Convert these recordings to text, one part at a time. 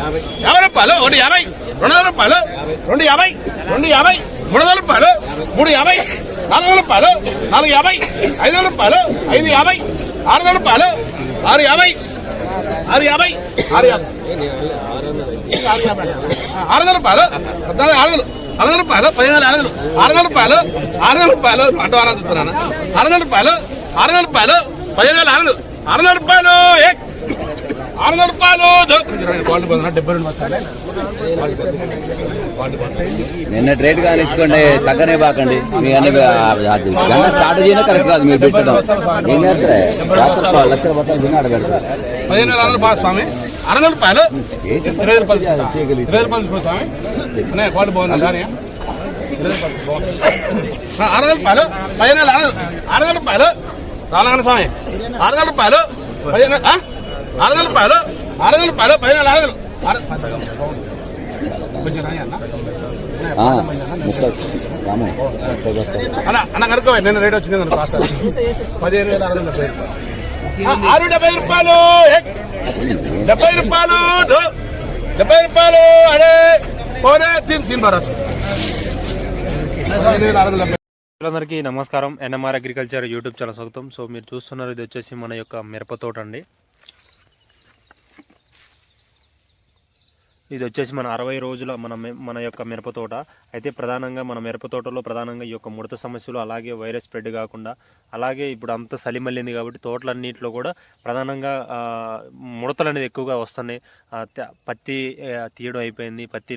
యాభై రూపాయలు ఒకటి యాభై రెండు వందల రూపాయలు రెండు యాభై రెండు యాభై మూడు వందల రూపాయలు మూడు యాభై నాలుగు వందల రూపాయలు నాలుగు యాభై ఐదు వందల రూపాయలు ఐదు యాభై ఆరు వందల రూపాయలు ఆరు యాభై ఆరు యాభై ఆరు యాభై ఆరు వందల రూపాయలు పద్నాలుగు ఆరు వందలు ఆరు వందల రూపాయలు పదిహేను ఆరు ఆరు వందల రూపాయలు ఆరు వందల రూపాయలు అంటూ ఆనందిస్తున్నాను ఆరు వందల రూపాయలు ఆరు వందల రూపాయలు పదిహేను వేల ఆరు ఆరు వందల రూపాయలు ఏ రూపాయలు. నిన్న రేట్ కానీ ఇచ్చుకోండి తగ్గనే బాకండి. మీ అన్ని గంట స్టార్ట్ చేయడం కరెక్ట్ కాదు మీరు పెట్టడం. ఏం చేస్తారే? రాత్రి లక్షల బట్టలు తిని అడగడతారు పదిహేను వేల స్వామి. వందల రూపాయలు ఇరవై రూపాయలు ఇరవై రూపాయలు స్వామి. క్వాలిటీ బాగుంది కానీ ఇరవై రూపాయలు రూపాయలు పదిహేను వేల వందల రూపాయలు రాలగానే స్వామి. వందల రూపాయలు పదిహేను వందల రూపాయలు వందల రూపాయలు కొంచెం రాయి అన్న. ముప్పై రాము. ముప్పై బస్తాలు అన్న అన్న కనుక్కో నేను రేట్ వచ్చింది కనుక కాస్త పదిహేను వేల ఆరు డెబ్బై రూపాయలు. ఆరు డెబ్బై రూపాయలు. డెబ్బై రూపాయలు దో. డెబ్బై రూపాయలు అడే పోనే తిన్ బరస్ అందరికీ నమస్కారం. ఎన్ఎంఆర్ అగ్రికల్చర్ యూట్యూబ్ ఛానల్ స్వాగతం. సో మీరు చూస్తున్నారు ఇది వచ్చేసి మన యొక్క మిరప తోట అండి. ఇది వచ్చేసి మన అరవై రోజుల మన మన యొక్క మిరపతోట అయితే ప్రధానంగా మన మిరప తోటలో ప్రధానంగా ఈ యొక్క ముడత సమస్యలు అలాగే వైరస్ స్ప్రెడ్ కాకుండా అలాగే ఇప్పుడు అంత సలిమల్లింది కాబట్టి తోటలన్నింటిలో కూడా ప్రధానంగా ముడతలు అనేది ఎక్కువగా వస్తున్నాయి. పత్తి తీయడం అయిపోయింది. పత్తి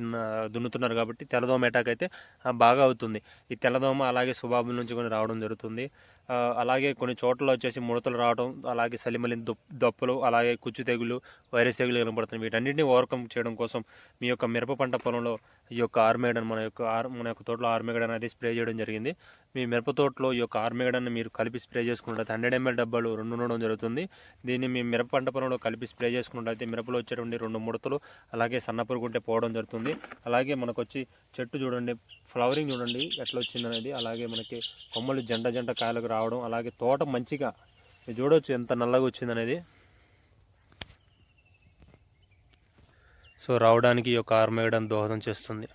దున్నుతున్నారు కాబట్టి తెల్లదోమ అటాక్ అయితే బాగా అవుతుంది. ఈ తెల్లదోమ అలాగే సుబాబుల నుంచి కూడా రావడం జరుగుతుంది. అలాగే కొన్ని చోట్ల వచ్చేసి ముడతలు రావడం అలాగే సలిమలి దప్పులు అలాగే కుచ్చు తెగులు వైరస్ తెగులు కనబడుతున్నాయి. వీటన్నింటినీ ఓవర్కమ్ చేయడం కోసం మీ యొక్క మిరప పంట పొలంలో ఈ యొక్క ఆర్మేగడన్ మన యొక్క ఆర్ మన యొక్క తోటలో ఆర్మేగడన్ అనేది స్ప్రే చేయడం జరిగింది. మీ మిరప తోటలో ఈ యొక్క ఆర్మేగడన్ మీరు కలిపి స్ప్రే చేసుకున్నట్టు హండ్రెడ్ ఎంఎల్ డబ్బాలు రెండు ఉండడం జరుగుతుంది. దీన్ని మీ మిరప పంట పొలంలో కలిపి స్ప్రే చేసుకున్నట్లయితే మిరపలో వచ్చేటువంటి రెండు ముడతలు అలాగే సన్నపురు ఉంటే పోవడం జరుగుతుంది. అలాగే మనకు వచ్చి చెట్టు చూడండి ఫ్లవరింగ్ చూడండి ఎట్లా వచ్చింది అనేది అలాగే మనకి కొమ్మలు జంట జంట కాయలకు రావడం అలాగే తోట మంచిగా మీరు చూడవచ్చు ఎంత నల్లగా వచ్చింది అనేది. సో రావడానికి ఈ యొక్క ఆర్మేయడం దోహదం చేస్తుంది.